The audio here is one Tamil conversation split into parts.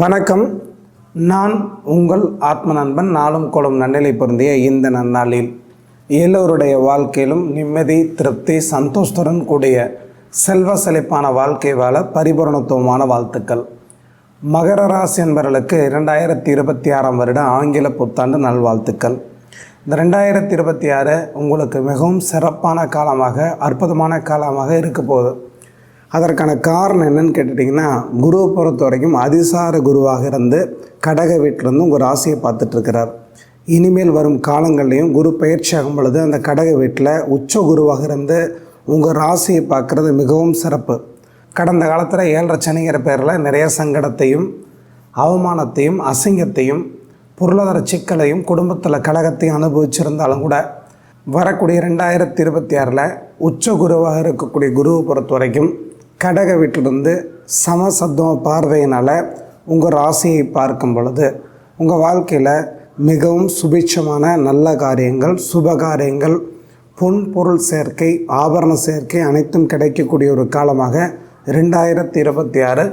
வணக்கம். நான் உங்கள் ஆத்ம நண்பன் நாளும் கோளும் நன்னிலை பொருந்திய இந்த நன்னாளில் எல்லோருடைய வாழ்க்கையிலும் நிம்மதி திருப்தி சந்தோஷத்துடன் கூடிய செல்வ செழிப்பான வாழ்க்கை வாழ பரிபூரணத்துவமான வாழ்த்துக்கள். மகர ராசி என்பவர்களுக்கு இரண்டாயிரத்தி இருபத்தி ஆறாம் வருட ஆங்கில புத்தாண்டு நல்வாழ்த்துக்கள். இந்த ரெண்டாயிரத்தி இருபத்தி ஆறு உங்களுக்கு மிகவும் சிறப்பான காலமாக அற்புதமான காலமாக இருக்க போகுது. அதற்கான காரணம் என்னன்னு கேட்டுட்டிங்கன்னா குருவை பொறுத்த வரைக்கும் அதிசார குருவாக இருந்து கடக வீட்டிலேருந்து உங்கள் ராசியை பார்த்துட்ருக்கிறார் இனிமேல் வரும் காலங்கள்லேயும் குரு பயிற்சி ஆகும் பொழுது அந்த கடக வீட்டில் உச்ச குருவாக இருந்து உங்கள் ராசியை பார்க்குறது மிகவும் சிறப்பு. கடந்த காலத்தில் ஏழரை சனிங்கிற பேரில் நிறைய சங்கடத்தையும் அவமானத்தையும் அசிங்கத்தையும் பொருளாதார சிக்கலையும் குடும்பத்தில் கழகத்தையும் அனுபவிச்சிருந்தாலும் கூட வரக்கூடிய ரெண்டாயிரத்தி இருபத்தி ஆறில் உச்ச குருவாக இருக்கக்கூடிய குருவை பொறுத்த வரைக்கும் கடக வீட்டிலிருந்து சமசத்துவ பார்வையினால் உங்கள் ராசியை பார்க்கும் பொழுது உங்கள் வாழ்க்கையில் மிகவும் சுபிட்சமான நல்ல காரியங்கள் சுப காரியங்கள் பொன் பொருள் சேர்க்கை ஆபரண சேர்க்கை அனைத்தும் கிடைக்கக்கூடிய ஒரு காலமாக ரெண்டாயிரத்தி இருபத்தி ஆறு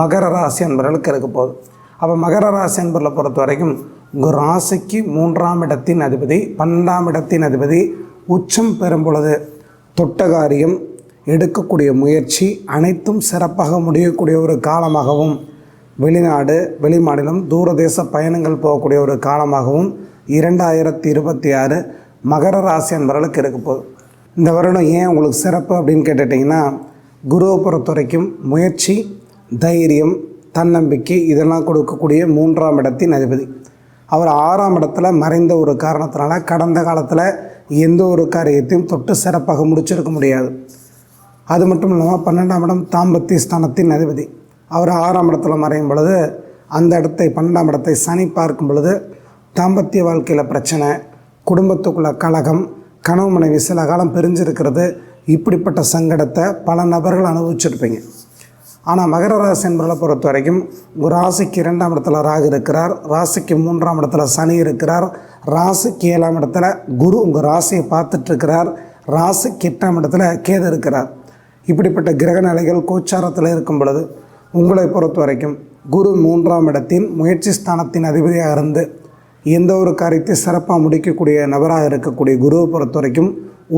மகர ராசி என்பவர்களுக்கு இருக்க போகுது. அப்போ மகர ராசி என்பவர்களை பொறுத்த வரைக்கும் உங்கள் ராசிக்கு மூன்றாம் இடத்தின் அதிபதி பன்னெண்டாம் இடத்தின் அதிபதி உச்சம் பெறும் பொழுது தொட்ட காரியம் எடுக்கக்கூடிய முயற்சி அனைத்தும் சிறப்பாக முடியக்கூடிய ஒரு காலமாகவும் வெளிநாடு வெளிமாநிலம் தூரதேச பயணங்கள் போகக்கூடிய ஒரு காலமாகவும் இரண்டாயிரத்தி இருபத்தி ஆறு மகர ராசி என்பவர்களுக்கு இருக்க போகுது. இந்த வருடம் ஏன் உங்களுக்கு சிறப்பு அப்படின்னு கேட்டுட்டிங்கன்னா குருவை பொறுத்த வரைக்கும் முயற்சி தைரியம் தன்னம்பிக்கை இதெல்லாம் கொடுக்கக்கூடிய மூன்றாம் இடத்தின் அதிபதி. அவர் ஆறாம் இடத்துல மறைந்த ஒரு காரணத்தினால கடந்த காலத்தில் எந்த ஒரு காரியத்தையும் தொட்டு சிறப்பாக முடிச்சிருக்க முடியாது. அது மட்டும் இல்லாமல் பன்னெண்டாம் இடம் தாம்பத்திய ஸ்தானத்தின் அதிபதி. அவர் ஆறாம் இடத்துல மறையும் பொழுது அந்த இடத்தை பன்னெண்டாம் இடத்தை சனி பார்க்கும் பொழுது தாம்பத்திய வாழ்க்கையில் பிரச்சனை குடும்பத்துக்குள்ள கழகம் கனவு மனைவி சில காலம் பிரிஞ்சிருக்கிறது இப்படிப்பட்ட சங்கடத்தை பல நபர்கள் அனுபவிச்சிருப்பீங்க. ஆனால் மகர ராசி என்பவர்களை பொறுத்த வரைக்கும் உங்கள் ராசிக்கு இரண்டாம் இடத்துல ராகு இருக்கிறார் ராசிக்கு மூன்றாம் இடத்துல சனி இருக்கிறார் ராசிக்கு ஏழாம் இடத்துல குரு உங்கள் ராசியை பார்த்துட்டு இருக்கிறார் ராசிக்கு எட்டாம் இடத்துல கேது இருக்கிறார். இப்படிப்பட்ட கிரக நிலைகள் கோச்சாரத்தில் இருக்கும் பொழுது உங்களை பொறுத்த வரைக்கும் குரு மூன்றாம் இடத்தின் முயற்சி ஸ்தானத்தின் அதிபதியாக இருந்து எந்த ஒரு காரியத்தை சிறப்பாக முடிக்கக்கூடிய நபராக இருக்கக்கூடிய குருவை பொறுத்த வரைக்கும்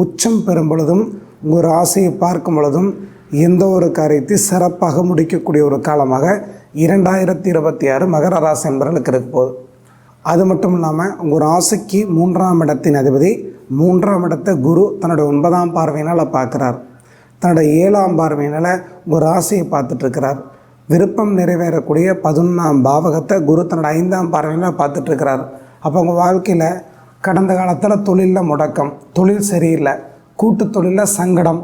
உச்சம் பெறும் பொழுதும் உங்கள் ராசியை பார்க்கும் பொழுதும் எந்த ஒரு காரியத்தை சிறப்பாக முடிக்கக்கூடிய ஒரு காலமாக இரண்டாயிரத்தி இருபத்தி ஆறு மகர ராசி என்பவர்களுக்கு இருக்க போகுது. அது மட்டும் இல்லாமல் உங்கள் ராசிக்கு மூன்றாம் இடத்தின் அதிபதி மூன்றாம் இடத்தை குரு தன்னுடைய ஒன்பதாம் பார்வையினால் பார்க்குறார். தன்னோட ஏழாம் பார்வையினால் உங்கள் ராசியை பார்த்துட்ருக்கிறார் விருப்பம் நிறைவேறக்கூடிய பதினொன்றாம் பாவகத்தை குரு தன்னோட ஐந்தாம் பார்வையில் பார்த்துட்ருக்கிறார் அப்போ உங்கள் வாழ்க்கையில் கடந்த காலத்தில் தொழிலில் முடக்கம் தொழில் சரியில்லை கூட்டு தொழிலில் சங்கடம்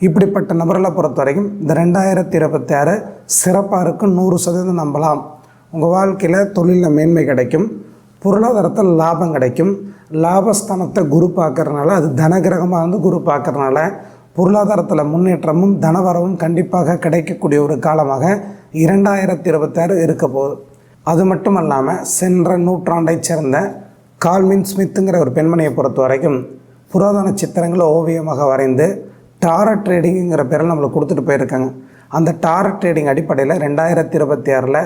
இப்படிப்பட்ட நபர்களை பொறுத்த வரைக்கும் இந்த ரெண்டாயிரத்தி இருபத்தி ஆறு சிறப்பாக இருக்கும் நூறு சதவீதம் நம்பலாம். உங்கள் வாழ்க்கையில் தொழிலில் மேன்மை கிடைக்கும் பொருளாதாரத்தில் லாபம் கிடைக்கும் லாபஸ்தானத்தை குரு பார்க்குறதுனால அது தனகிரகமாக வந்து குரு பார்க்குறதுனால பொருளாதாரத்தில் முன்னேற்றமும் தனவரவும் கண்டிப்பாக கிடைக்கக்கூடிய ஒரு காலமாக இரண்டாயிரத்தி இருபத்தாறு இருக்க போகுது. அது மட்டும் இல்லாமல் சென்ற நூற்றாண்டைச் சேர்ந்த கால்மின் ஸ்மித்துங்கிற ஒரு பெண்மணியை பொறுத்த வரைக்கும் புராதன சித்திரங்களை ஓவியமாக வரைந்து டாரட் ட்ரேடிங்கிற பேரில் நம்மளுக்கு கொடுத்துட்டு போயிருக்காங்க. அந்த டாரட் ட்ரேடிங் அடிப்படையில் ரெண்டாயிரத்தி இருபத்தி ஆறில்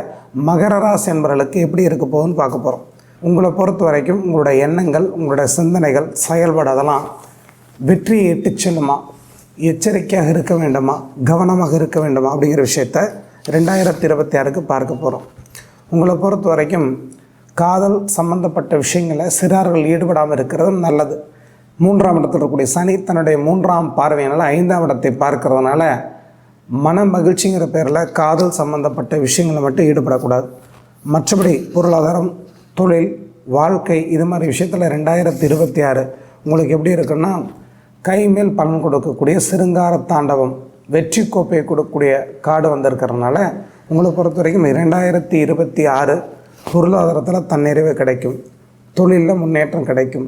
மகர ராசி என்பவர்களுக்கு எப்படி இருக்க போகுதுன்னு பார்க்க போகிறோம் உங்களை பொறுத்த வரைக்கும் உங்களுடைய எண்ணங்கள் உங்களுடைய சிந்தனைகள் செயல்பாடு அதெல்லாம் வெற்றியை எட்டு செல்லுமா? எச்சரிக்கையாக இருக்க வேண்டுமா? கவனமாக இருக்க வேண்டுமா? அப்படிங்கிற விஷயத்த ரெண்டாயிரத்தி இருபத்தி ஆறுக்கு பார்க்க போகிறோம் உங்களை பொறுத்த வரைக்கும் காதல் சம்பந்தப்பட்ட விஷயங்களை சிறார்கள் ஈடுபடாமல் இருக்கிறது நல்லது. மூன்றாம் இடத்தில் இருக்கக்கூடிய சனி தன்னுடைய மூன்றாம் பார்வையினால் ஐந்தாம் இடத்தை பார்க்கறதுனால மன மகிழ்ச்சிங்கிற பேரில் காதல் சம்பந்தப்பட்ட விஷயங்களை மட்டும் ஈடுபடக்கூடாது. மற்றபடி பொருளாதாரம் தொழில் வாழ்க்கை இது மாதிரி விஷயத்தில் ரெண்டாயிரத்தி இருபத்தி ஆறு உங்களுக்கு எப்படி இருக்குன்னா கைமேல் பலன் கொடுக்கக்கூடிய சிருங்கார தாண்டவம் வெற்றி கோப்பையை கொடுக்கக்கூடிய காடு வந்திருக்கிறதுனால உங்களை பொறுத்த வரைக்கும் இரண்டாயிரத்தி இருபத்தி ஆறு பொருளாதாரத்தில் தன்னிறைவு கிடைக்கும். தொழிலில் முன்னேற்றம் கிடைக்கும்.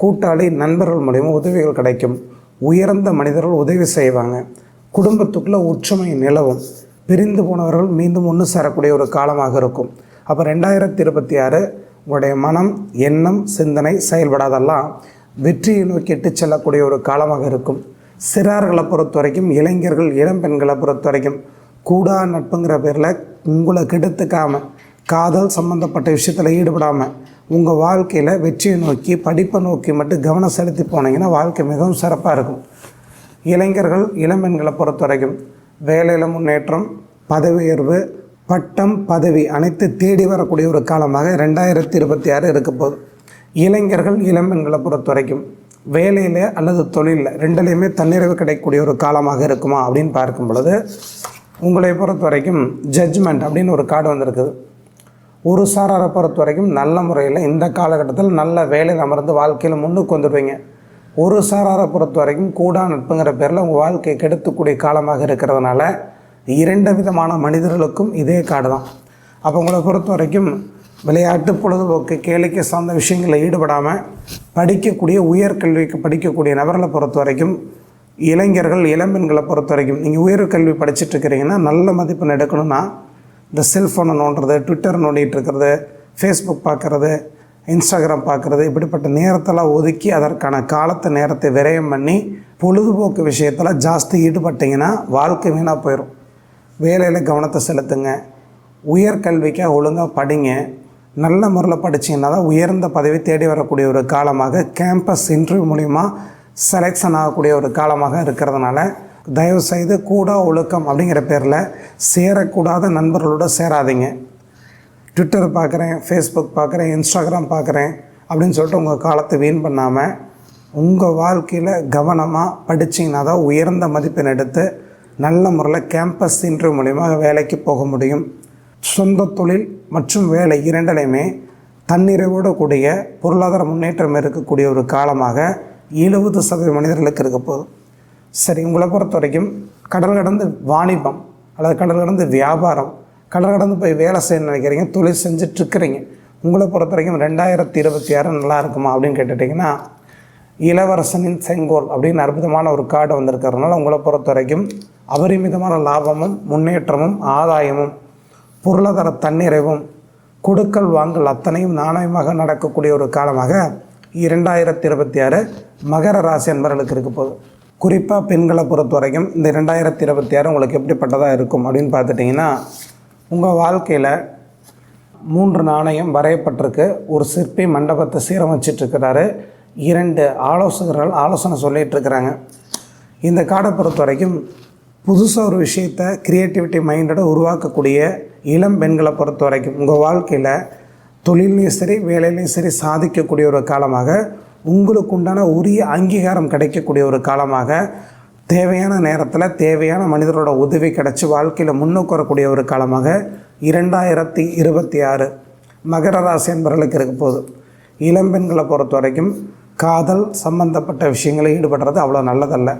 கூட்டாளி நண்பர்கள் மூலியமாக உதவிகள் கிடைக்கும். உயர்ந்த மனிதர்கள் உதவி செய்வாங்க. குடும்பத்துக்குள்ளே ஒற்றுமை நிலவும். பிரிந்து போனவர்கள் மீண்டும் ஒன்று சேரக்கூடிய ஒரு காலமாக இருக்கும். அப்போ ரெண்டாயிரத்தி இருபத்தி ஆறு உங்களுடைய மனம் எண்ணம் சிந்தனை செயல்படாதெல்லாம் வெற்றியை நோக்கி இட்டு செல்லக்கூடிய ஒரு காலமாக இருக்கும். சிறார்களை பொறுத்த வரைக்கும் இளைஞர்கள் இளம் பெண்களை பொறுத்த வரைக்கும் கூடா நட்புங்கிற பேரில் உங்களை கெடுத்துக்காமல் காதல் சம்மந்தப்பட்ட விஷயத்தில் ஈடுபடாமல் உங்கள் வாழ்க்கையில் வெற்றியை நோக்கி படிப்பை நோக்கி மட்டும் கவனம் செலுத்தி போனீங்கன்னா வாழ்க்கை மிகவும் சிறப்பாக இருக்கும். இளைஞர்கள் இளம்பெண்களை பொறுத்த வரைக்கும் வேலையில் முன்னேற்றம் பதவி உயர்வு பட்டம் பதவி அனைத்து தேடி வரக்கூடிய ஒரு காலமாக ரெண்டாயிரத்தி இருபத்தி ஆறு இருக்க போகுது. இளைஞர்கள் இளம்பெண்களை பொறுத்த வரைக்கும் வேலையில் அல்லது தொழிலில் ரெண்டுலேயுமே தன்னிறைவு கிடைக்கக்கூடிய ஒரு காலமாக இருக்குமா அப்படின்னு பார்க்கும் பொழுது உங்களை பொறுத்த வரைக்கும் ஜட்ஜ்மெண்ட் அப்படின்னு ஒரு கார்டு வந்திருக்குது. ஒரு சாராரை பொறுத்த வரைக்கும் நல்ல முறையில் இந்த காலகட்டத்தில் நல்ல வேலையில் அமர்ந்து வாழ்க்கையில் முன்னுக்கு வந்துடுவீங்க. ஒரு சாராரை பொறுத்த வரைக்கும் கூடா நட்புங்கிற பேரில் உங்கள் வாழ்க்கையை கெடுத்துக்கூடிய காலமாக இருக்கிறதுனால இரண்டு விதமான மனிதர்களுக்கும் இதே கார்டு தான். அப்போ உங்களை பொறுத்த வரைக்கும் விளையாட்டு பொழுதுபோக்கு கேளிக்கை சார்ந்த விஷயங்களில் ஈடுபடாமல் படிக்கக்கூடிய உயர்கல்விக்கு படிக்கக்கூடிய நபர்களை பொறுத்த வரைக்கும் இளைஞர்கள் இளம்பெண்களை பொறுத்த வரைக்கும் நீங்கள் உயர்கல்வி படிச்சுட்டு இருக்கிறீங்கன்னா நல்ல மதிப்பெண் எடுக்கணும்னா இந்த செல்ஃபோனை நோண்டுறது ட்விட்டர் நோண்டிகிட்டு இருக்கிறது ஃபேஸ்புக் பார்க்குறது இன்ஸ்டாகிராம் பார்க்குறது இப்படிப்பட்ட நேரத்தெல்லாம் ஒதுக்கி அதற்கான காலத்தை நேரத்தை விரயம் பண்ணி பொழுதுபோக்கு விஷயத்தில் ஜாஸ்தி ஈடுபட்டிங்கன்னா வாழ்க்கை வீணாக போயிடும் வேலையில் கவனத்தை செலுத்துங்க. உயர்கல்விக்காக ஒழுங்காக படிங்க. நல்ல முறையில் படிச்சிங்கன்னா தான் உயர்ந்த பதவி தேடி வரக்கூடிய ஒரு காலமாக கேம்பஸ் இன்டர்வியூ மூலிமா செலெக்ஷன் ஆகக்கூடிய ஒரு காலமாக இருக்கிறதுனால தயவு செய்து கூடா ஒழுக்கம் அப்படிங்கிற பேரில் சேரக்கூடாத நண்பர்களோடு சேராதீங்க. ட்விட்டர் பார்க்குறேன் ஃபேஸ்புக் பார்க்குறேன் இன்ஸ்டாகிராம் பார்க்குறேன் அப்படின்னு சொல்லிட்டு உங்கள் காலத்தை வீண் பண்ணாமல் உங்கள் வாழ்க்கையில் கவனமாக படிச்சிங்கன்னா தான் உயர்ந்த மதிப்பெண் எடுத்து நல்ல முறையில் கேம்பஸ் இன்டர்வியூ மூலிமா வேலைக்கு போக முடியும். சொந்த தொழில் மற்றும் வேலை இரண்டிலையுமே தன்னிறைவோடு கூடிய பொருளாதார முன்னேற்றம் இருக்கக்கூடிய ஒரு காலமாக எழுபது சதவீத மனிதர்களுக்கு இருக்க போகுது. சரி உங்களை பொறுத்த வரைக்கும் கடல் கடந்து வாணிபம் அல்லது கடல் கடந்து வியாபாரம் கடல் கடந்து போய் வேலை செய்ய நினைக்கிறீங்க தொழில் செஞ்சிட்ருக்கிறீங்க உங்களை பொறுத்த வரைக்கும் ரெண்டாயிரத்தி இருபத்தி ஆறு நல்லா இருக்குமா அப்படின்னு கேட்டுட்டிங்கன்னா இளவரசனின் செங்கோல் அப்படின்னு அற்புதமான ஒரு கார்டு வந்திருக்கிறதுனால உங்களை பொறுத்த வரைக்கும் அபரிமிதமான லாபமும் முன்னேற்றமும் ஆதாயமும் பொருளாதார தன்னிறைவும் கொடுக்கல் வாங்கல் அத்தனையும் நாணயமாக நடக்கக்கூடிய ஒரு காலமாக இரண்டாயிரத்தி இருபத்தி ஆறு மகர ராசி என்பவர்களுக்கு இருக்க போகுது. குறிப்பாக பெண்களை பொறுத்த வரைக்கும் இந்த ரெண்டாயிரத்தி இருபத்தி ஆறு உங்களுக்கு எப்படிப்பட்டதாக இருக்கும் அப்படின்னு பார்த்துட்டிங்கன்னா உங்கள் வாழ்க்கையில் மூன்று நாணயம் வரையப்பட்டிருக்கு. ஒரு சிற்பி மண்டபத்தை சீரமைச்சிட்ருக்கிறாரு. இரண்டு ஆலோசகர்கள் ஆலோசனை சொல்லிகிட்டு இருக்கிறாங்க இந்த காடை பொறுத்த வரைக்கும் புதுசாக ஒரு விஷயத்தை க்ரியேட்டிவிட்டி மைண்டோட உருவாக்கக்கூடிய இளம் பெண்களை பொறுத்த வரைக்கும் உங்கள் வாழ்க்கையில் தொழிலையும் சரி வேலையிலையும் சரி சாதிக்கக்கூடிய ஒரு காலமாக உங்களுக்கு உண்டான உரிய அங்கீகாரம் கிடைக்கக்கூடிய ஒரு காலமாக தேவையான நேரத்தில் தேவையான மனிதரோட உதவி கிடச்சி வாழ்க்கையில் முன்னுக்கு வரக்கூடிய ஒரு காலமாக இரண்டாயிரத்தி இருபத்தி ஆறு மகர ராசி என்பவர்களுக்கு இருக்க போகுது. இளம்பெண்களை பொறுத்த வரைக்கும் காதல் சம்பந்தப்பட்ட விஷயங்களில் ஈடுபடுறது அவ்வளோ நல்லதல்ல.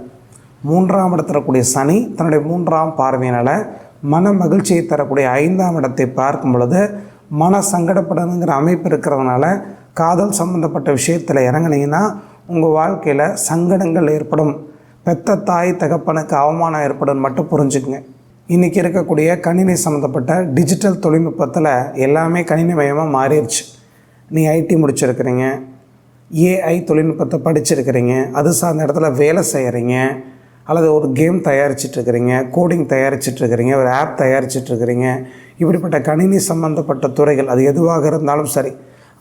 மூன்றாம் இடத்துல கூடிய சனி தன்னுடைய மூன்றாம் பார்வையினால் மன மகிழ்ச்சியை தரக்கூடிய ஐந்தாம் இடத்தை பார்க்கும் பொழுது மன சங்கடப்படணுங்கிற அமைப்பு இருக்கிறதுனால காதல் சம்மந்தப்பட்ட விஷயத்தில் இறங்குனீங்கன்னா உங்கள் வாழ்க்கையில் சங்கடங்கள் ஏற்படும். பெத்த தாய் தகப்பனுக்கு அவமானம் ஏற்படும் மட்டும் புரிஞ்சுக்குங்க. இன்றைக்கி இருக்கக்கூடிய கணினி சம்மந்தப்பட்ட டிஜிட்டல் தொழில்நுட்பத்தில் எல்லாமே கணினிமயமாக மாறிடுச்சு. நீ ஐடி முடிச்சிருக்கிறீங்க. ஏஐ தொழில்நுட்பத்தை படிச்சிருக்கிறீங்க. அது சார்ந்த இடத்துல வேலை செய்கிறீங்க அல்லது ஒரு கேம் தயாரிச்சிட்ருக்கிறீங்க கோடிங் தயாரிச்சிட்ருக்கிறீங்க ஒரு ஆப் தயாரிச்சிட்ருக்கிறீங்க இப்படிப்பட்ட கணினி சம்மந்தப்பட்ட துறைகள் அது எதுவாக இருந்தாலும் சரி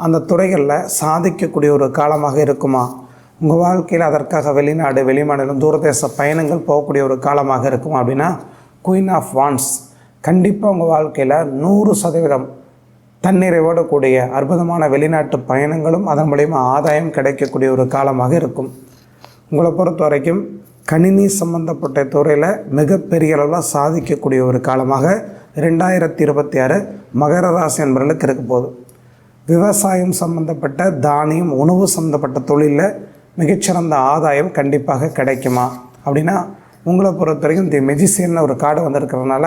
அந்த துறைகளில் சாதிக்கக்கூடிய ஒரு காலமாக இருக்குமா? உங்கள் வாழ்க்கையில் அதற்காக வெளிநாடு வெளிமாநிலம் தூரதேச பயணங்கள் போகக்கூடிய ஒரு காலமாக இருக்குமா அப்படின்னா குயின் ஆஃப் வான்ஸ் கண்டிப்பாக உங்கள் வாழ்க்கையில் நூறு சதவீதம் தன்னிறைவோடு கூடிய அற்புதமான வெளிநாட்டு பயணங்களும் அதன் மூலயமா ஆதாயம் கிடைக்கக்கூடிய ஒரு காலமாக இருக்கும். உங்களை பொறுத்த வரைக்கும் கணினி சம்பந்தப்பட்ட துறையில் மிகப்பெரிய அளவில் சாதிக்கக்கூடிய ஒரு காலமாக ரெண்டாயிரத்தி இருபத்தி ஆறு மகர ராசி என்பவர்களுக்கு இருக்க போகுது. விவசாயம் சம்பந்தப்பட்ட தானியம் உணவு சம்மந்தப்பட்ட தொழிலில் மிகச்சிறந்த ஆதாயம் கண்டிப்பாக கிடைக்குமா? அப்படின்னா உங்களை பொறுத்த வரைக்கும் தி மெஜிசியன் ஒரு கார்டு வந்திருக்கிறதுனால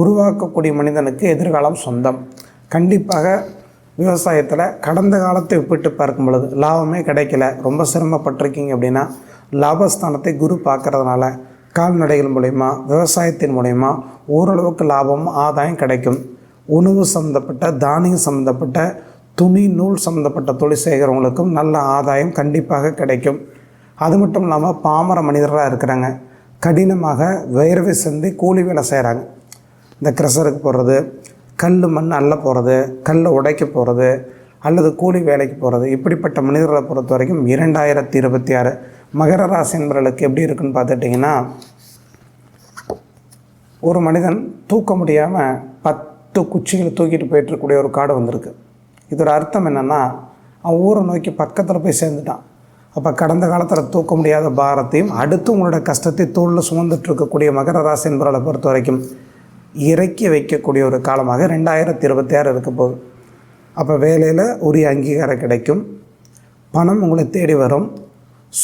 உருவாக்கக்கூடிய மனிதனுக்கு எதிர்காலம் சொந்தம். கண்டிப்பாக விவசாயத்தில் கடந்த காலத்தை ஒப்பிட்டு பார்க்கும் பொழுது லாபமே கிடைக்கல. ரொம்ப சிரமப்பட்டிருக்கீங்க அப்படின்னா லாபஸ்தானத்தை குரு பார்க்கறதுனால கால்நடைகள் மூலயமா விவசாயத்தின் மூலயமா ஓரளவுக்கு லாபம் ஆதாயம் கிடைக்கும். உணவு சம்மந்தப்பட்ட தானியம் சம்மந்தப்பட்ட துணி நூல் சம்மந்தப்பட்ட தொழில் செய்கிறவங்களுக்கும் நல்ல ஆதாயம் கண்டிப்பாக கிடைக்கும். அது மட்டும் இல்லாமல் பாமர மனிதர்களாக இருக்கிறாங்க. கடினமாக வேர்வை சிந்தி கூலி வேலை செய்கிறாங்க இந்த க்ரெஷருக்கு போடுறது கல் மண் அள்ள போகிறது கல்லை உடைக்க போகிறது அல்லது கூலி வேலைக்கு போகிறது இப்படிப்பட்ட மனிதர்களை பொறுத்த வரைக்கும் இரண்டாயிரத்தி இருபத்தி ஆறு மகர ராசி என்பவர்களுக்கு எப்படி இருக்குன்னு பார்த்துட்டிங்கன்னா ஒரு மனிதன் தூக்க முடியாமல் பத்து குச்சிகளை தூக்கிட்டு போயிட்டுருக்கக்கூடிய ஒரு காடு வந்திருக்கு. இதோட அர்த்தம் என்னென்னா அவன் ஊரை நோக்கி பக்கத்தில் போய் சேர்ந்துட்டான். அப்போ கடந்த காலத்தில் தூக்க முடியாத பாரத்தையும் அடுத்து உங்களோட கஷ்டத்தை தோளில் சுமந்துட்டு இருக்கக்கூடிய மகர ராசி என்பவர்களை பொறுத்த வரைக்கும் இறக்கி வைக்கக்கூடிய ஒரு காலமாக ரெண்டாயிரத்தி இருபத்தி ஆறு இருக்க போகுது. அப்போ வேலையில் உரிய அங்கீகாரம் கிடைக்கும். பணம் உங்களை தேடி வரும்.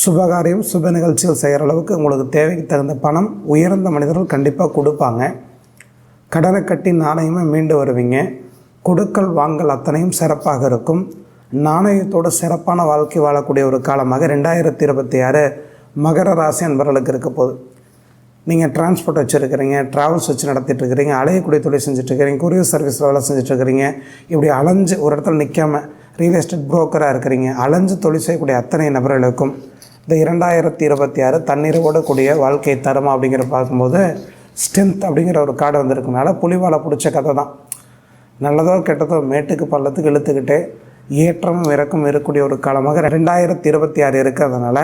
சுபகாரியம் சுப நிகழ்ச்சிகள் செய்கிற அளவுக்கு உங்களுக்கு தேவைக்கு தகுந்த பணம் உயர்ந்த மனிதர்கள் கண்டிப்பாக கொடுப்பாங்க. கடனை கட்டி நாணயமாக மீண்டு வருவீங்க. கொடுக்கல் வாங்கல் அத்தனையும் சிறப்பாக இருக்கும். நாணயத்தோட சிறப்பான வாழ்க்கை வாழக்கூடிய ஒரு காலமாக ரெண்டாயிரத்தி இருபத்தி ஆறு மகர ராசி அன்பர்களுக்கு இருக்க போகுது. நீங்கள் டிரான்ஸ்போர்ட் வச்சுருக்கிறீங்க ட்ராவல்ஸ் வச்சு நடத்திட்டு இருக்கிறீங்க அலையக்கூடிய தொழில் செஞ்சுட்ருக்கிறீங்க கொரியர் சர்வீஸ் வேலை செஞ்சுட்ருக்கிறீங்க இப்படி அலைஞ்சு ஒரு இடத்துல நிற்காம ரியல் எஸ்டேட் புரோக்கராக இருக்கிறீங்க. அலைஞ்சு தொழில் செய்யக்கூடிய அத்தனை நபர்களுக்கும் இந்த இரண்டாயிரத்தி இருபத்தி ஆறு தண்ணீரோட கூடிய வாழ்க்கை தருமா அப்படிங்கிற பார்க்கும்போது ஸ்ட்ரென்த் அப்படிங்கிற ஒரு கார்டு வந்திருக்கனால புலிவாலை பிடிச்ச கதை தான். நல்லதோ கெட்டதோ மேட்டுக்கு பள்ளத்துக்கு இழுத்துக்கிட்டே ஏற்றமும் இறக்கும் இருக்கக்கூடிய ஒரு காலமாக ரெண்டாயிரத்தி இருபத்தி ஆறு இருக்கிறதுனால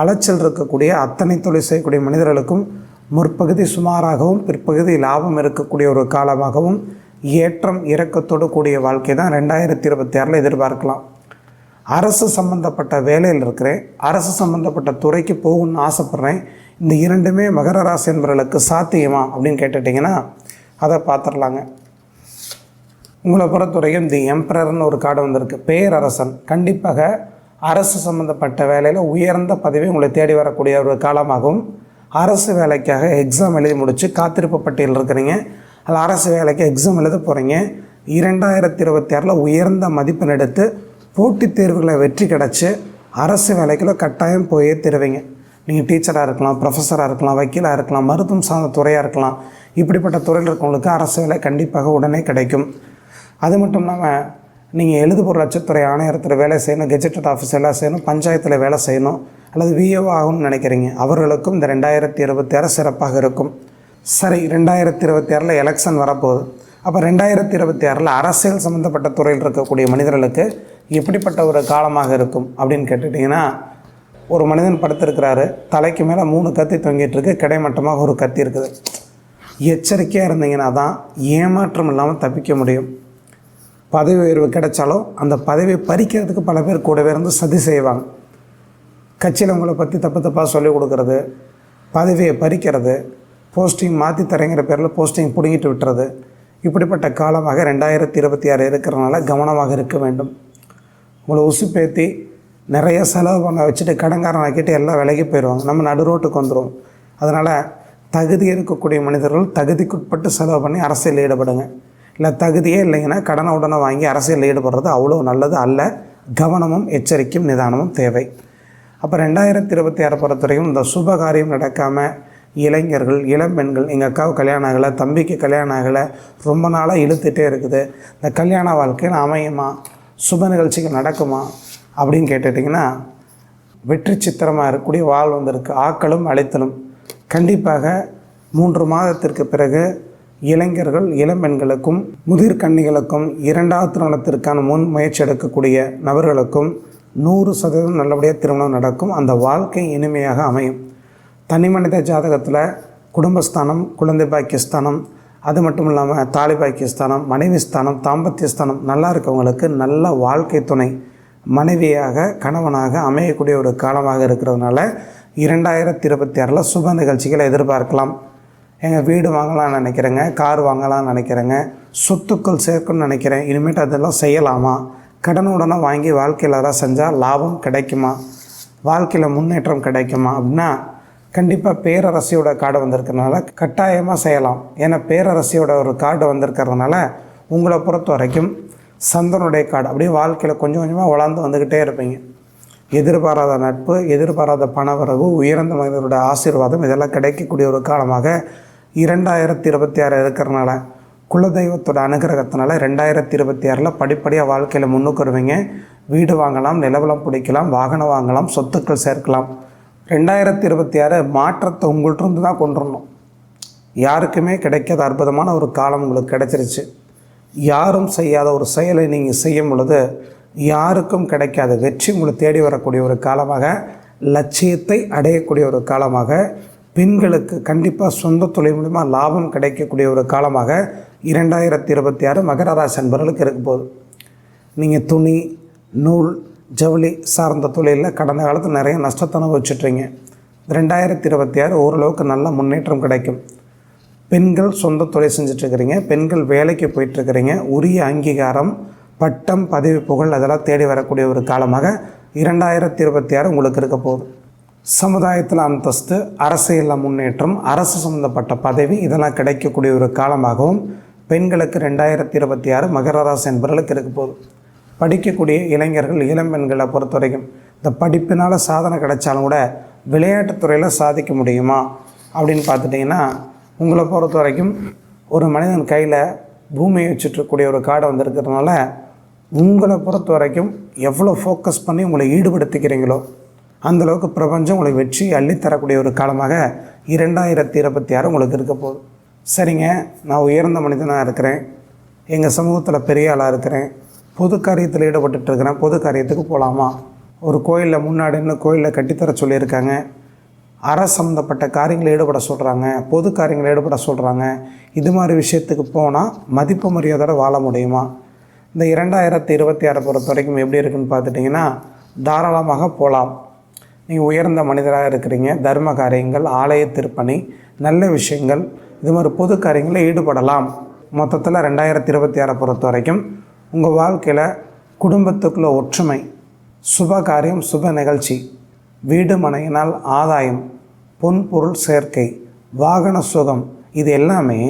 அலைச்சல் இருக்கக்கூடிய அத்தனை தொழில் செய்யக்கூடிய மனிதர்களுக்கும் முற்பகுதி சுமாராகவும் பிற்பகுதி லாபம் இருக்கக்கூடிய ஒரு காலமாகவும் ஏற்றம் இறக்கத்தோடு கூடிய வாழ்க்கை தான் ரெண்டாயிரத்தி இருபத்தி ஆறில் எதிர்பார்க்கலாம். அரசு சம்மந்தப்பட்ட வேலையில் இருக்கிறேன். அரசு சம்மந்தப்பட்ட துறைக்கு போகணும்னு ஆசைப்பட்றேன். இந்த இரண்டுமே மகர ராசி என்பவர்களுக்கு சாத்தியமா அப்படின்னு கேட்டுட்டிங்கன்னா அதை பார்த்துடலாங்க. உங்களை பொறுத்தவரைக்கும் தி எம்பரர்னு ஒரு கார்டு வந்திருக்கு. பேரரசன். கண்டிப்பாக அரசு சம்மந்தப்பட்ட வேலையில் உயர்ந்த பதவி உங்களை தேடி வரக்கூடிய ஒரு காலமாகவும் அரசு வேலைக்காக எக்ஸாம் எழுதி முடித்து காத்திருப்பு பட்டியல் இருக்கிறீங்க. அது அரசு வேலைக்கு எக்ஸாம் எழுத போகிறீங்க இரண்டாயிரத்தி இருபத்தி ஆறில் உயர்ந்த மதிப்பெண் எடுத்து போட்டித் தேர்வுகளை வெற்றி கிடச்சி அரசு வேலைக்குள்ள கட்டாயம் போயே தருவீங்க. நீங்கள் டீச்சராக இருக்கலாம் ப்ரொஃபஸராக இருக்கலாம் வக்கீலாக இருக்கலாம் மருத்துவம் சார்ந்த துறையாக இருக்கலாம். இப்படிப்பட்ட துறையில் இருக்கவங்களுக்கு அரசு வேலை கண்டிப்பாக உடனே கிடைக்கும். அது மட்டும் இல்லாமல் நீங்கள் எழுதுபொருள் லட்சத்துறை ஆணையரத்தில் வேலை செய்யணும் கெஜெட்டட் ஆஃபீஸ் எல்லாம் செய்யணும் பஞ்சாயத்தில் வேலை செய்யணும் அல்லது விஏஓ ஆகும்னு நினைக்கிறீங்க. அவர்களுக்கும் இந்த ரெண்டாயிரத்தி இருபத்தி ஆறு சிறப்பாக இருக்கும். சரி ரெண்டாயிரத்தி இருபத்தி ஆறில் எலெக்ஷன் வரப்போகுது. அப்போ ரெண்டாயிரத்தி இருபத்தி ஆறில் அரசியல் சம்மந்தப்பட்ட துறையில் இருக்கக்கூடிய மனிதர்களுக்கு எப்படிப்பட்ட ஒரு காலமாக இருக்கும் அப்படின்னு கேட்டுட்டிங்கன்னா ஒரு மனிதன் படுத்திருக்கிறாரு தலைக்கு மேலே மூணு கத்தி தொங்கிட்டு இருக்கு கிடைமட்டமாக ஒரு கத்தி இருக்குது. எச்சரிக்கையாக இருந்தீங்கன்னா தான் ஏமாற்றம் இல்லாமல் தப்பிக்க முடியும். பதவி உயர்வு கிடைச்சாலும் அந்த பதவியை பறிக்கிறதுக்கு பல பேர் கூடவே இருந்து சதி செய்வாங்க. கட்சியில் உங்களை பற்றி தப்பு தப்பாக சொல்லிக் கொடுக்கறது பதவியை பறிக்கிறது போஸ்டிங் மாற்றி தரங்கிற பேரில் போஸ்டிங் பிடுங்கிட்டு விட்டுறது இப்படிப்பட்ட காலமாக ரெண்டாயிரத்தி இருபத்தி ஆறு இருக்கிறனால கவனமாக இருக்க வேண்டும். உங்களை உசுப்பேற்றி நிறைய செலவு பண்ண வச்சுட்டு கடன்காரன் ஆக்கிட்டு எல்லாம் விலகி போயிடுவாங்க. நம்ம நடு ரோட்டுக்கு வந்துடுவோம் அதனால் தகுதி இருக்கக்கூடிய மனிதர்கள் தகுதிக்குட்பட்டு செலவு பண்ணி அரசியலில் ஈடுபடுங்க. இல்லை தகுதியே இல்லைங்கன்னா கடனை உடனே வாங்கி அரசியலில் ஈடுபடுறது அவ்வளோ நல்லது அல்ல. கவனமும் எச்சரிக்கையும் நிதானமும் தேவை. அப்போ ரெண்டாயிரத்தி இருபத்தி ஆறு பொறுத்தவரைக்கும் இந்த சுப காரியம் நடக்காமல் இளைஞர்கள் இளம் பெண்கள் எங்கள் அக்காவுக்கு கல்யாணம் ஆகலை தம்பிக்கு கல்யாணம் ஆகலை ரொம்ப நாளாக இழுத்துட்டே இருக்குது. இந்த கல்யாண வாழ்க்கையில் அமையுமா? சுப நிகழ்ச்சிகள் நடக்குமா அப்படின்னு கேட்டுட்டிங்கன்னா வெற்றி சித்திரமாக இருக்கக்கூடிய வாழ் வந்திருக்கு. ஆக்களும் அழைத்தலும். கண்டிப்பாக மூன்று மாதத்திற்கு பிறகு இளைஞர்கள் இளம்பெண்களுக்கும் முதிர் கண்ணிகளுக்கும் இரண்டாவது திருமணத்திற்கான முன் முயற்சி எடுக்கக்கூடிய நபர்களுக்கும் நூறு சதவீதம் நல்லபடியாக திருமணம் நடக்கும். அந்த வாழ்க்கை இனிமையாக அமையும். தனி மனித ஜாதகத்தில் குடும்பஸ்தானம் குழந்தை பாக்கியஸ்தானம் அது மட்டும் இல்லாமல் தாலி பாக்கியஸ்தானம் மனைவி ஸ்தானம் தாம்பத்திய ஸ்தானம் நல்லா இருக்கவங்களுக்கு நல்ல வாழ்க்கை துணை. மனைவியாக கணவனாக அமையக்கூடிய ஒரு காலமாக இருக்கிறதுனால இரண்டாயிரத்தி இருபத்தி ஆறில் சுப நிகழ்ச்சிகளை எதிர்பார்க்கலாம். எங்கள் வீடு வாங்கலாம்னு நினைக்கிறேங்க கார் வாங்கலாம்னு நினைக்கிறேங்க சொத்துக்கள் சேர்க்கணும்னு நினைக்கிறேன் இனிமேட்டு அதெல்லாம் செய்யலாமா? கடன் உடனே வாங்கி வாழ்க்கையில் அதெல்லாம் செஞ்சால் லாபம் கிடைக்குமா? வாழ்க்கையில் முன்னேற்றம் கிடைக்குமா? அப்படின்னா கண்டிப்பாக பேரரசியோட கார்டு வந்திருக்கிறதுனால கட்டாயமாக செய்யலாம். ஏன்னா பேரரசியோட ஒரு கார்டு வந்திருக்கிறதுனால உங்களை பொறுத்த வரைக்கும் சந்தனுடைய கார்டு அப்படியே வாழ்க்கையில் கொஞ்சம் கொஞ்சமாக வளர்ந்து வந்துக்கிட்டே இருப்பீங்க. எதிர்பாராத நட்பு எதிர்பாராத பணவரவு உயர்ந்த மனிதனோட ஆசீர்வாதம் இதெல்லாம் கிடைக்கக்கூடிய ஒரு காலமாக இரண்டாயிரத்தி இருபத்தி ஆறு இருக்கிறனால குலதெய்வத்தோட அனுகிரகத்தினால ரெண்டாயிரத்தி இருபத்தி ஆறில் படிப்படியாக வாழ்க்கையில் முன்னுக்கு வருவீங்க. வீடு வாங்கலாம் நிலவலம் பிடிக்கலாம் வாகனம் வாங்கலாம் சொத்துக்கள் சேர்க்கலாம். ரெண்டாயிரத்தி இருபத்தி ஆறு மாற்றத்தை உங்கள்கிட்ட தான் கொண்டு வரணும் யாருக்குமே கிடைக்காத அற்புதமான ஒரு காலம் உங்களுக்கு கிடைச்சிருச்சு. யாரும் செய்யாத ஒரு செயலை நீங்கள் செய்யும் பொழுது யாருக்கும் கிடைக்காத வெற்றி உங்களை தேடி வரக்கூடிய ஒரு காலமாக லட்சியத்தை அடையக்கூடிய ஒரு காலமாக பெண்களுக்கு கண்டிப்பாக சொந்த தொழில் மூலிமா லாபம் கிடைக்கக்கூடிய ஒரு காலமாக இரண்டாயிரத்தி இருபத்தி ஆறு மகர ராசி அன்பர்களுக்கு இருக்க போகுது. நீங்கள் துணி நூல் ஜவுளி சார்ந்த தொழிலில் கடந்த காலத்தில் நிறைய நஷ்டத்தை அனுபவிச்சிட்றீங்க ரெண்டாயிரத்தி இருபத்தி ஆறு ஓரளவுக்கு நல்ல முன்னேற்றம் கிடைக்கும். பெண்கள் சொந்த தொழில் செஞ்சிட்ருக்கிறீங்க. பெண்கள் வேலைக்கு போயிட்டுருக்கிறீங்க உரிய அங்கீகாரம் பட்டம் பதவி புகழ் அதெல்லாம் தேடி வரக்கூடிய ஒரு காலமாக இரண்டாயிரத்தி இருபத்தி ஆறு உங்களுக்கு இருக்க போகுது. சமுதாயத்தில் அந்தஸ்து அரசியலில் முன்னேற்றம் அரசு சம்மந்தப்பட்ட பதவி இதெல்லாம் கிடைக்கக்கூடிய ஒரு காலமாகவும் பெண்களுக்கு ரெண்டாயிரத்தி இருபத்தி ஆறு மகர ராசி என்பவர்களுக்கு இருக்க போகுது. படிக்கக்கூடிய இளைஞர்கள் இளம்பெண்களை பொறுத்த வரைக்கும் இந்த படிப்பினால் சாதனை கிடைச்சாலும் கூட விளையாட்டுத்துறையில் சாதிக்க முடியுமா அப்படின்னு பார்த்துட்டிங்கன்னா உங்களை பொறுத்த வரைக்கும் ஒரு மனிதன் கையில் பூமியை வச்சுட்ருக்கக்கூடிய ஒரு காடை வந்திருக்கிறதுனால உங்களை பொறுத்த வரைக்கும் எவ்வளோ ஃபோக்கஸ் பண்ணி உங்களை ஈடுபடுத்திக்கிறீங்களோ அந்தளவுக்கு பிரபஞ்சம் உங்களுக்கு வெற்றி அள்ளித்தரக்கூடிய ஒரு காலமாக இரண்டாயிரத்தி இருபத்தி ஆறு உங்களுக்கு இருக்க போகுது. சரிங்க நான் உயர்ந்த மனிதனாக இருக்கிறேன். எங்கள் சமூகத்தில் பெரிய ஆளாக இருக்கிறேன். பொது காரியத்தில் ஈடுபட்டு இருக்கிறேன். பொது காரியத்துக்கு போகலாமா ஒரு கோயிலில் முன்னாடி நின்று கோயிலில் கட்டித்தர சொல்லியிருக்காங்க. அரசு சம்மந்தப்பட்ட காரியங்களில் ஈடுபட சொல்கிறாங்க பொது காரியங்களில் ஈடுபட சொல்கிறாங்க இது மாதிரி விஷயத்துக்கு போனால் மதிப்பு மரியாதையோட வாழ முடியுமா? இந்த இரண்டாயிரத்தி இருபத்தி ஆறை பொறுத்த வரைக்கும் எப்படி இருக்குன்னு பார்த்துட்டிங்கன்னா தாராளமாக போகலாம் நீங்கள் உயர்ந்த மனிதராக இருக்கிறீங்க. தர்ம காரியங்கள் ஆலய திருப்பணி நல்ல விஷயங்கள் இது மாதிரி பொது காரியங்களில் ஈடுபடலாம். மொத்தத்தில் ரெண்டாயிரத்தி இருபத்தி ஆறை பொறுத்த வரைக்கும் உங்கள் வாழ்க்கையில் குடும்பத்துக்குள்ள ஒற்றுமை சுப காரியம் சுப நிகழ்ச்சி வீடு மனையினால் ஆதாயம் பொன் பொருள் சேர்க்கை வாகன சுகம் இது எல்லாமே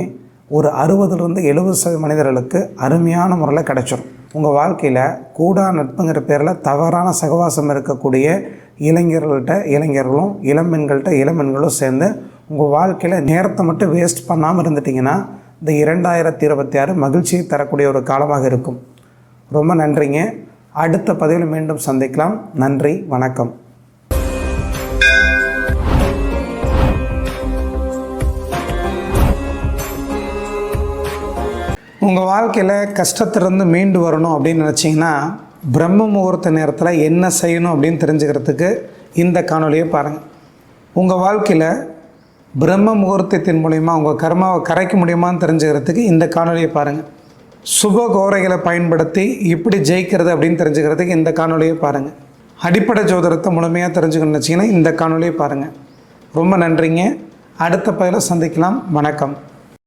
ஒரு அறுபதுலேருந்து எழுபது சதவீத மனிதர்களுக்கு அருமையான முறையில் கிடைச்சிரும். உங்கள் வாழ்க்கையில் கூடா நட்புங்கிற பேரில் தவறான சகவாசம் இருக்கக்கூடிய இளைஞர்கள்ட்ட இளைஞர்களும் இளம்பெண்கள்கிட்ட இளம்பெண்களும் சேர்ந்து உங்கள் வாழ்க்கையில் நேரத்தை மட்டும் வேஸ்ட் பண்ணாமல் இருந்துட்டிங்கன்னா இந்த இரண்டாயிரத்தி இருபத்தி ஆறு மகிழ்ச்சியை தரக்கூடிய ஒரு காலமாக இருக்கும். ரொம்ப நன்றிங்க. அடுத்த பதிவில் மீண்டும் சந்திக்கலாம். நன்றி வணக்கம். உங்கள் வாழ்க்கையில் கஷ்டத்திலிருந்து மீண்டு வரணும் அப்படின்னு நினச்சிங்கன்னா பிரம்ம முகூர்த்த நேரத்தில் என்ன செய்யணும் அப்படின்னு தெரிஞ்சுக்கிறதுக்கு இந்த காணொலியை பாருங்கள் உங்கள் வாழ்க்கையில் பிரம்ம முகூர்த்தத்தின் மூலிமா உங்கள் கர்மாவை கரைக்க முடியுமான்னு தெரிஞ்சுக்கிறதுக்கு இந்த காணொலியை பாருங்கள் சுப கோரைகளை பயன்படுத்தி இப்படி ஜெயிக்கிறது அப்படின்னு தெரிஞ்சுக்கிறதுக்கு இந்த காணொலியை பாருங்கள் அடிப்படை ஜோதிடத்தை முழுமையாக தெரிஞ்சுக்கணும்னு வச்சிங்கன்னா இந்த காணொலியை பாருங்கள் ரொம்ப நன்றிங்க. அடுத்த பயில சந்திக்கலாம். வணக்கம்.